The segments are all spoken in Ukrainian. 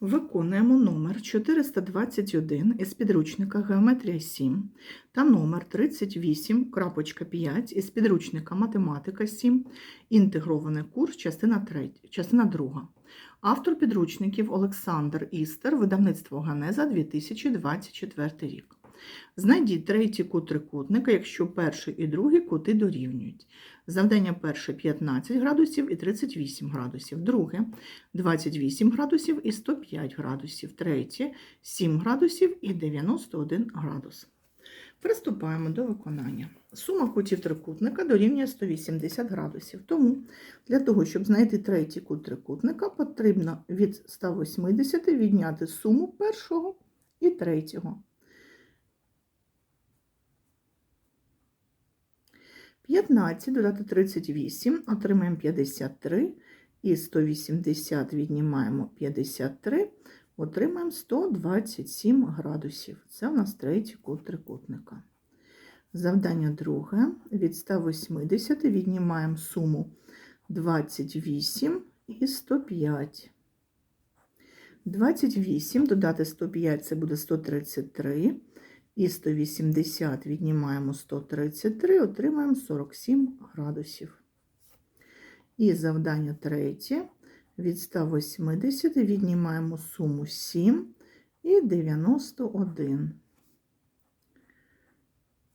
Виконуємо номер 421 із підручника Геометрія 7 та номер 38.5 із підручника Математика 7, інтегрований курс, частина 3, частина 2. Автор підручників Олександр Істер, видавництво Ганеза 2024 рік. Знайдіть третій кут трикутника, якщо перший і другий кути дорівнюють. Завдання перше 15 градусів і 38 градусів, друге 28 градусів і 105 градусів, третє 7 градусів і 91 градус. Приступаємо до виконання. Сума кутів трикутника дорівнює 180 градусів. Тому для того, щоб знайти третій кут трикутника, потрібно від 180 відняти суму першого і третього. 15 додати 38, отримаємо 53, і 180 віднімаємо 53, отримаємо 127 градусів. Це у нас третій кут трикутника. Завдання друге. Від 180 віднімаємо суму 28 і 105. 28 додати 105 це буде 133. І 180 віднімаємо 133, отримаємо 47 градусів. І завдання третє. Від 180 віднімаємо суму 7 і 91.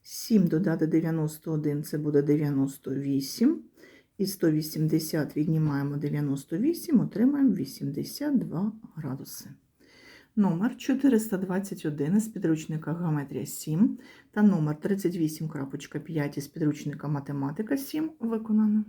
7 додати 91 це буде 98. І 180 віднімаємо 98, отримаємо 82 градуси. Номер 421 із підручника Геометрія 7 та номер 38.5 із підручника Математика 7 виконано.